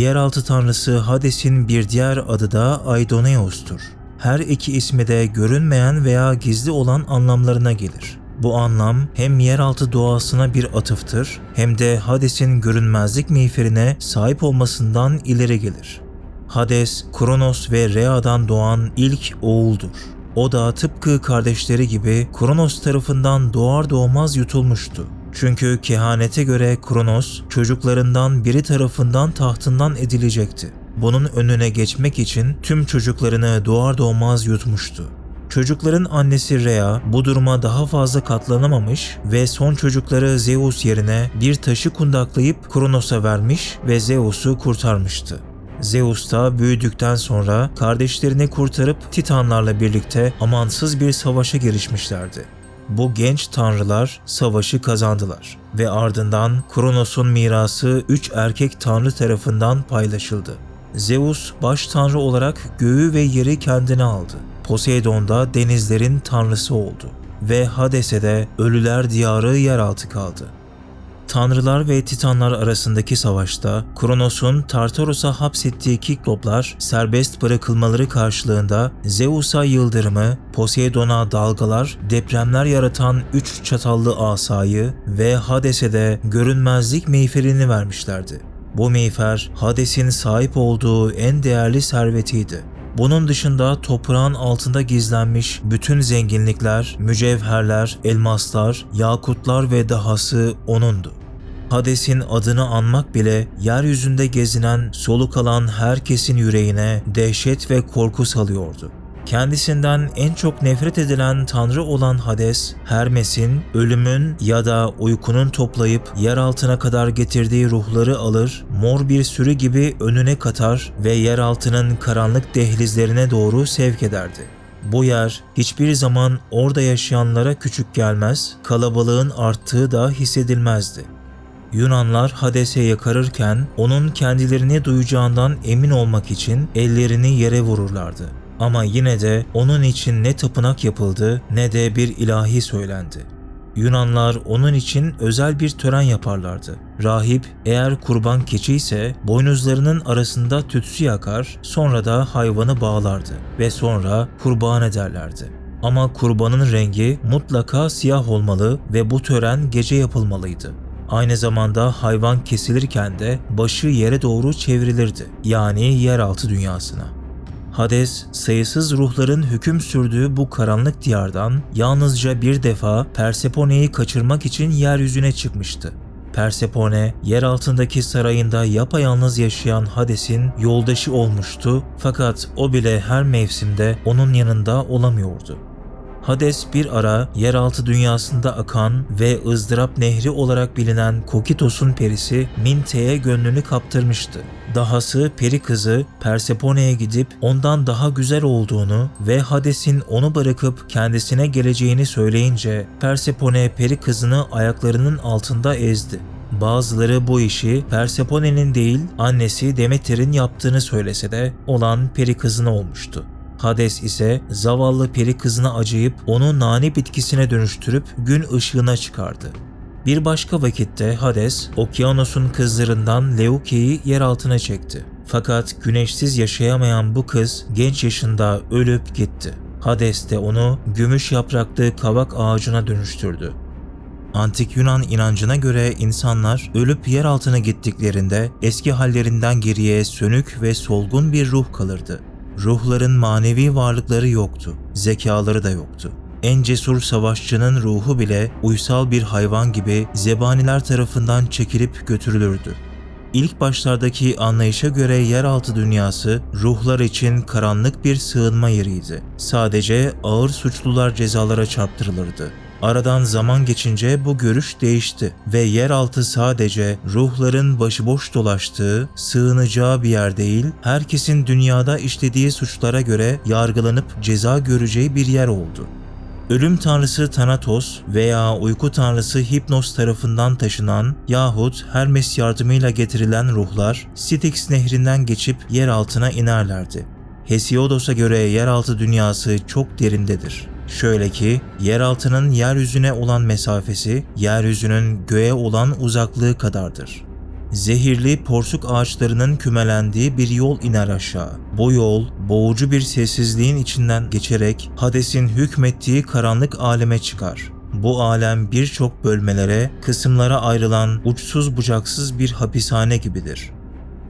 Yeraltı tanrısı Hades'in bir diğer adı da Aidoneos'tur. Her iki ismi de görünmeyen veya gizli olan anlamlarına gelir. Bu anlam hem yeraltı doğasına bir atıftır hem de Hades'in görünmezlik miğferine sahip olmasından ileri gelir. Hades, Kronos ve Rhea'dan doğan ilk oğuldur. O da tıpkı kardeşleri gibi Kronos tarafından doğar doğmaz yutulmuştu. Çünkü kehanete göre Kronos çocuklarından biri tarafından tahtından edilecekti. Bunun önüne geçmek için tüm çocuklarını doğar doğmaz yutmuştu. Çocukların annesi Rhea bu duruma daha fazla katlanamamış ve son çocukları Zeus yerine bir taşı kundaklayıp Kronos'a vermiş ve Zeus'u kurtarmıştı. Zeus da büyüdükten sonra kardeşlerini kurtarıp Titanlarla birlikte amansız bir savaşa girişmişlerdi. Bu genç tanrılar savaşı kazandılar ve ardından Kronos'un mirası üç erkek tanrı tarafından paylaşıldı. Zeus baş tanrı olarak göğü ve yeri kendine aldı. Poseidon da denizlerin tanrısı oldu ve Hades'e de ölüler diyarı yeraltı kaldı. Tanrılar ve Titanlar arasındaki savaşta Kronos'un Tartaros'a hapsettiği Kikloplar serbest bırakılmaları karşılığında Zeus'a yıldırımı, Poseidon'a dalgalar, depremler yaratan üç çatallı asayı ve Hades'e de görünmezlik meyferini vermişlerdi. Bu meyfer Hades'in sahip olduğu en değerli servetiydi. Bunun dışında toprağın altında gizlenmiş bütün zenginlikler, mücevherler, elmaslar, yakutlar ve dahası onundu. Hades'in adını anmak bile yeryüzünde gezinen, soluk alan herkesin yüreğine dehşet ve korku salıyordu. Kendisinden en çok nefret edilen tanrı olan Hades, Hermes'in ölümün ya da uykunun toplayıp yer altına kadar getirdiği ruhları alır, mor bir sürü gibi önüne katar ve yer altının karanlık dehlizlerine doğru sevk ederdi. Bu yer hiçbir zaman orada yaşayanlara küçük gelmez, kalabalığın arttığı da hissedilmezdi. Yunanlar Hades'e yakarırken onun kendilerini duyacağından emin olmak için ellerini yere vururlardı. Ama yine de onun için ne tapınak yapıldı ne de bir ilahi söylendi. Yunanlar onun için özel bir tören yaparlardı. Rahip eğer kurban keçi ise boynuzlarının arasında tütsü yakar, sonra da hayvanı bağlardı ve sonra kurban ederlerdi. Ama kurbanın rengi mutlaka siyah olmalı ve bu tören gece yapılmalıydı. Aynı zamanda hayvan kesilirken de başı yere doğru çevrilirdi. Yani yeraltı dünyasına. Hades, sayısız ruhların hüküm sürdüğü bu karanlık diyardan yalnızca bir defa Persepone'yi kaçırmak için yeryüzüne çıkmıştı. Persepone, yer altındaki sarayında yapayalnız yaşayan Hades'in yoldaşı olmuştu fakat o bile her mevsimde onun yanında olamıyordu. Hades bir ara yeraltı dünyasında akan ve ızdırap nehri olarak bilinen Kokitos'un perisi Minte'ye gönlünü kaptırmıştı. Dahası peri kızı Persepone'ye gidip ondan daha güzel olduğunu ve Hades'in onu bırakıp kendisine geleceğini söyleyince Persepone peri kızını ayaklarının altında ezdi. Bazıları bu işi Persepone'nin değil annesi Demeter'in yaptığını söylese de olan peri kızına olmuştu. Hades ise zavallı peri kızına acıyıp onu nane bitkisine dönüştürüp gün ışığına çıkardı. Bir başka vakitte Hades, okyanusun kızlarından Leuke'yi yer altına çekti. Fakat güneşsiz yaşayamayan bu kız genç yaşında ölüp gitti. Hades de onu gümüş yapraklı kavak ağacına dönüştürdü. Antik Yunan inancına göre insanlar ölüp yer altına gittiklerinde eski hallerinden geriye sönük ve solgun bir ruh kalırdı. Ruhların manevi varlıkları yoktu, zekaları da yoktu. En cesur savaşçının ruhu bile uysal bir hayvan gibi zebaniler tarafından çekilip götürülürdü. İlk başlardaki anlayışa göre yeraltı dünyası ruhlar için karanlık bir sığınma yeriydi. Sadece ağır suçlular cezalara çarptırılırdı. Aradan zaman geçince bu görüş değişti ve yeraltı sadece ruhların başıboş dolaştığı, sığınacağı bir yer değil, herkesin dünyada işlediği suçlara göre yargılanıp ceza göreceği bir yer oldu. Ölüm tanrısı Thanatos veya uyku tanrısı Hipnos tarafından taşınan yahut Hermes yardımıyla getirilen ruhlar Styx nehrinden geçip yer altına inerlerdi. Hesiodos'a göre yeraltı dünyası çok derindedir. Şöyle ki yeraltının yeryüzüne olan mesafesi yeryüzünün göğe olan uzaklığı kadardır. zehirli porsuk ağaçlarının kümelendiği bir yol iner aşağı. Bu yol boğucu bir sessizliğin içinden geçerek Hades'in hükmettiği karanlık aleme çıkar. Bu alem birçok bölmelere, kısımlara ayrılan uçsuz bucaksız bir hapishane gibidir.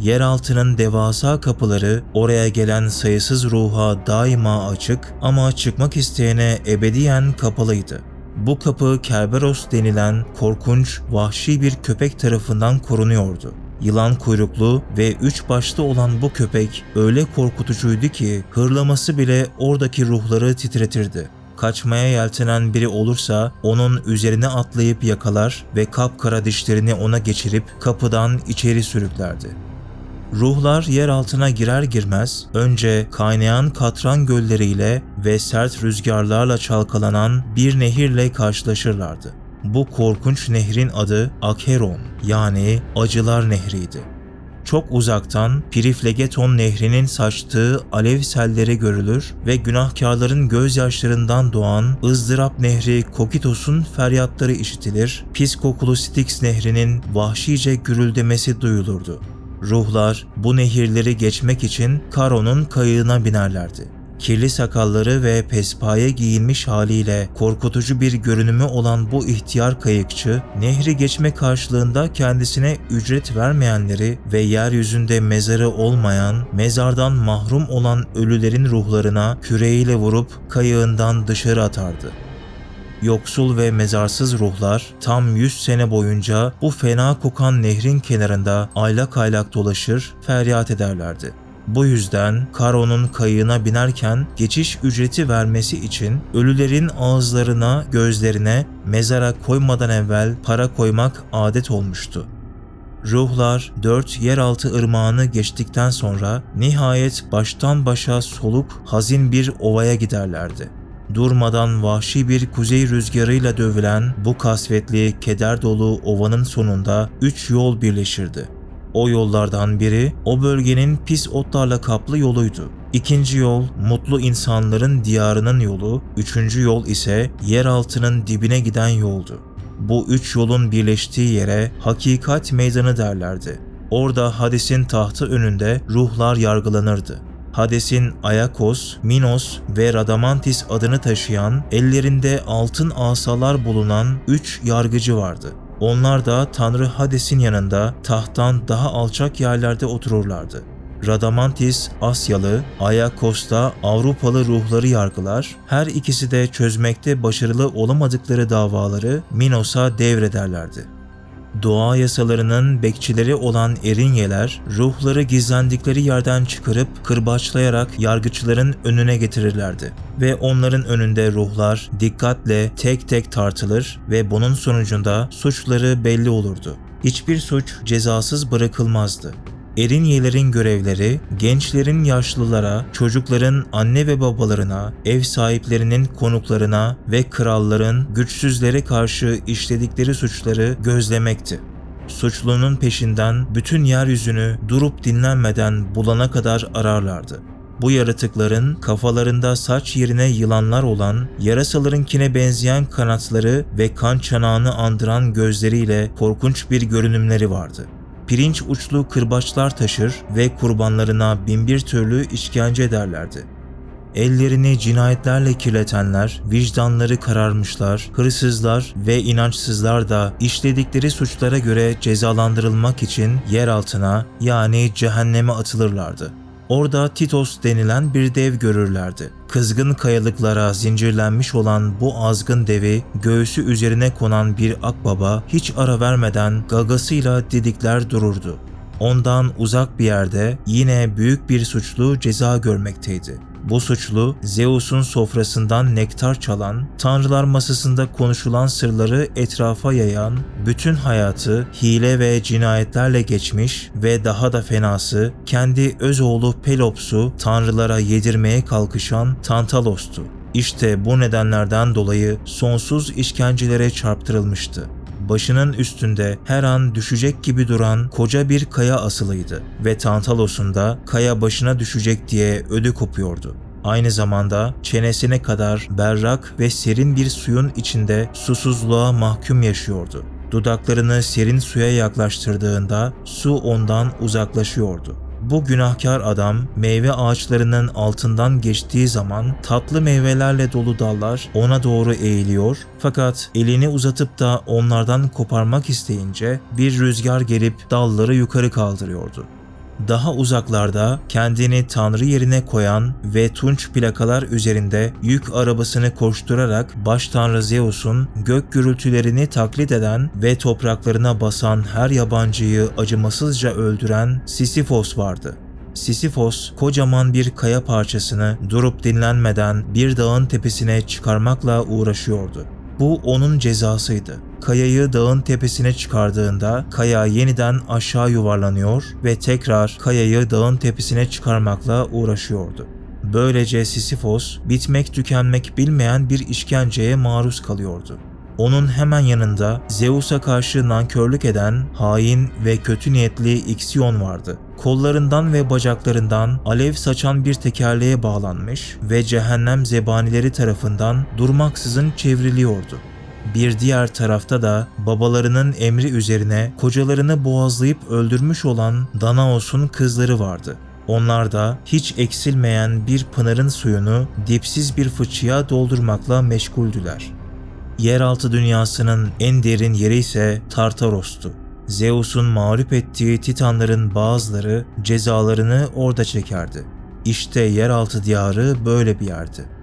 Yeraltının devasa kapıları oraya gelen sayısız ruha daima açık ama çıkmak isteyene ebediyen kapalıydı. Bu kapı Kerberos denilen korkunç, vahşi bir köpek tarafından korunuyordu. Yılan kuyruklu ve üç başlı olan bu köpek öyle korkutucuydu ki hırlaması bile oradaki ruhları titretirdi. Kaçmaya yeltenen biri olursa onun üzerine atlayıp yakalar ve kapkara dişlerini ona geçirip kapıdan içeri sürüklerdi. Ruhlar yer altına girer girmez önce kaynayan katran gölleriyle ve sert rüzgarlarla çalkalanan bir nehirle karşılaşırlardı. Bu korkunç nehrin adı Acheron yani Acılar Nehri'ydi. Çok uzaktan Piriflegeton nehrinin saçtığı alev selleri görülür ve günahkarların gözyaşlarından doğan ızdırap nehri Kokitos'un feryatları işitilir, pis kokulu Styx nehrinin vahşice gürüldemesi duyulurdu. Ruhlar bu nehirleri geçmek için Karon'un kayığına binerlerdi. Kirli sakalları ve pespaye giyinmiş haliyle korkutucu bir görünümü olan bu ihtiyar kayıkçı, nehri geçme karşılığında kendisine ücret vermeyenleri ve yeryüzünde mezarı olmayan, mezardan mahrum olan ölülerin ruhlarına küreğiyle vurup kayığından dışarı atardı. Yoksul ve mezarsız ruhlar tam 100 sene boyunca bu fena kokan nehrin kenarında aylak aylak dolaşır, feryat ederlerdi. Bu yüzden Karo'nun kayığına binerken geçiş ücreti vermesi için ölülerin ağızlarına, gözlerine mezara koymadan evvel para koymak adet olmuştu. Ruhlar dört yeraltı ırmağını geçtikten sonra nihayet baştan başa soluk hazin bir ovaya giderlerdi. Durmadan vahşi bir kuzey rüzgarıyla dövülen bu kasvetli, keder dolu ovanın sonunda üç yol birleşirdi. O yollardan biri o bölgenin pis otlarla kaplı yoluydu. İkinci yol mutlu insanların diyarının yolu, üçüncü yol ise yeraltının dibine giden yoldu. Bu üç yolun birleştiği yere hakikat meydanı derlerdi. Orada Hades'in tahtı önünde ruhlar yargılanırdı. Hades'in Ayakos, Minos ve Radamantis adını taşıyan, ellerinde altın asalar bulunan üç yargıcı vardı. Onlar da Tanrı Hades'in yanında tahttan daha alçak yerlerde otururlardı. Radamantis Asyalı, Ayakos da Avrupalı ruhları yargılar, her ikisi de çözmekte başarılı olamadıkları davaları Minos'a devrederlerdi. Doğa yasalarının bekçileri olan Erinyeler, ruhları gizlendikleri yerden çıkarıp kırbaçlayarak yargıçların önüne getirirlerdi. Ve onların önünde ruhlar dikkatle tek tek tartılır ve bunun sonucunda suçları belli olurdu. Hiçbir suç cezasız bırakılmazdı. Erinyelerin görevleri gençlerin yaşlılara, çocukların anne ve babalarına, ev sahiplerinin konuklarına ve kralların güçsüzlere karşı işledikleri suçları gözlemekti. Suçlunun peşinden bütün yeryüzünü durup dinlenmeden bulana kadar ararlardı. Bu yaratıkların kafalarında saç yerine yılanlar olan, yarasalarınkine benzeyen kanatları ve kan çanağını andıran gözleriyle korkunç bir görünümleri vardı pirinç uçlu kırbaçlar taşır ve kurbanlarına binbir türlü işkence ederlerdi. Ellerini cinayetlerle kirletenler, vicdanları kararmışlar, hırsızlar ve inançsızlar da işledikleri suçlara göre cezalandırılmak için yer altına yani cehenneme atılırlardı. Orada Titos denilen bir dev görürlerdi. Kızgın kayalıklara zincirlenmiş olan bu azgın devi göğsü üzerine konan bir akbaba hiç ara vermeden gagasıyla didikler dururdu. Ondan uzak bir yerde yine büyük bir suçlu ceza görmekteydi. Bu suçlu Zeus'un sofrasından nektar çalan, tanrılar masasında konuşulan sırları etrafa yayan, bütün hayatı hile ve cinayetlerle geçmiş ve daha da fenası kendi öz oğlu Pelops'u tanrılara yedirmeye kalkışan Tantalos'tu. İşte bu nedenlerden dolayı sonsuz işkencelere çarptırılmıştı başının üstünde her an düşecek gibi duran koca bir kaya asılıydı ve Tantalos'un da kaya başına düşecek diye ödü kopuyordu. Aynı zamanda çenesine kadar berrak ve serin bir suyun içinde susuzluğa mahkum yaşıyordu. Dudaklarını serin suya yaklaştırdığında su ondan uzaklaşıyordu. Bu günahkar adam meyve ağaçlarının altından geçtiği zaman tatlı meyvelerle dolu dallar ona doğru eğiliyor fakat elini uzatıp da onlardan koparmak isteyince bir rüzgar gelip dalları yukarı kaldırıyordu. Daha uzaklarda kendini Tanrı yerine koyan ve tunç plakalar üzerinde yük arabasını koşturarak baş tanrı Zeus'un gök gürültülerini taklit eden ve topraklarına basan her yabancıyı acımasızca öldüren Sisyphos vardı. Sisyphos kocaman bir kaya parçasını durup dinlenmeden bir dağın tepesine çıkarmakla uğraşıyordu. Bu onun cezasıydı. Kayayı dağın tepesine çıkardığında kaya yeniden aşağı yuvarlanıyor ve tekrar kayayı dağın tepesine çıkarmakla uğraşıyordu. Böylece Sisyphos bitmek tükenmek bilmeyen bir işkenceye maruz kalıyordu. Onun hemen yanında Zeus'a karşı nankörlük eden hain ve kötü niyetli Ixion vardı. Kollarından ve bacaklarından alev saçan bir tekerleğe bağlanmış ve cehennem zebanileri tarafından durmaksızın çevriliyordu. Bir diğer tarafta da babalarının emri üzerine kocalarını boğazlayıp öldürmüş olan Danaos'un kızları vardı. Onlar da hiç eksilmeyen bir pınarın suyunu dipsiz bir fıçıya doldurmakla meşguldüler. Yeraltı dünyasının en derin yeri ise Tartaros'tu. Zeus'un mağlup ettiği titanların bazıları cezalarını orada çekerdi. İşte yeraltı diyarı böyle bir yerdi.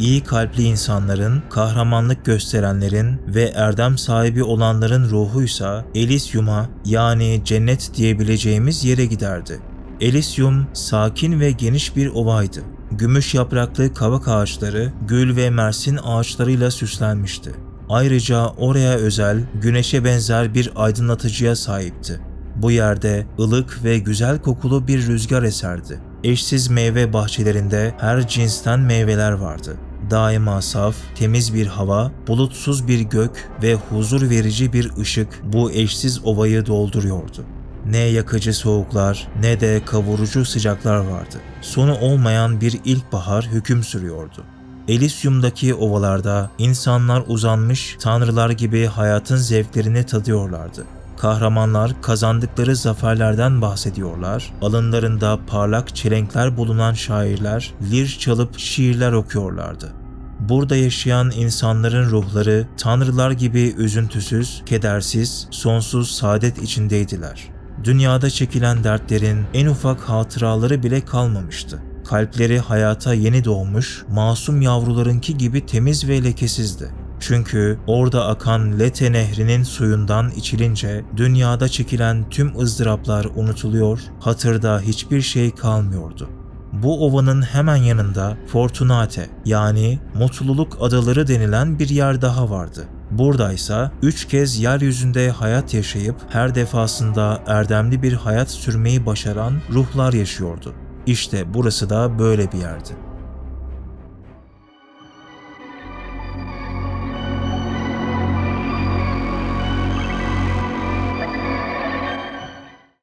İyi kalpli insanların, kahramanlık gösterenlerin ve erdem sahibi olanların ruhuysa Elysium'a yani cennet diyebileceğimiz yere giderdi. Elysium sakin ve geniş bir ovaydı. Gümüş yapraklı kavak ağaçları, gül ve mersin ağaçlarıyla süslenmişti. Ayrıca oraya özel, güneşe benzer bir aydınlatıcıya sahipti. Bu yerde ılık ve güzel kokulu bir rüzgar eserdi. Eşsiz meyve bahçelerinde her cinsten meyveler vardı. Daima saf, temiz bir hava, bulutsuz bir gök ve huzur verici bir ışık bu eşsiz ovayı dolduruyordu. Ne yakıcı soğuklar ne de kavurucu sıcaklar vardı. Sonu olmayan bir ilkbahar hüküm sürüyordu. Elysium'daki ovalarda insanlar uzanmış tanrılar gibi hayatın zevklerini tadıyorlardı. Kahramanlar kazandıkları zaferlerden bahsediyorlar, alınlarında parlak çelenkler bulunan şairler lir çalıp şiirler okuyorlardı. Burada yaşayan insanların ruhları tanrılar gibi üzüntüsüz, kedersiz, sonsuz saadet içindeydiler. Dünyada çekilen dertlerin en ufak hatıraları bile kalmamıştı. Kalpleri hayata yeni doğmuş, masum yavrularınki gibi temiz ve lekesizdi. Çünkü orada akan Lete nehrinin suyundan içilince dünyada çekilen tüm ızdıraplar unutuluyor, hatırda hiçbir şey kalmıyordu. Bu ovanın hemen yanında Fortunate yani Mutluluk Adaları denilen bir yer daha vardı. Buradaysa üç kez yeryüzünde hayat yaşayıp her defasında erdemli bir hayat sürmeyi başaran ruhlar yaşıyordu. İşte burası da böyle bir yerdi.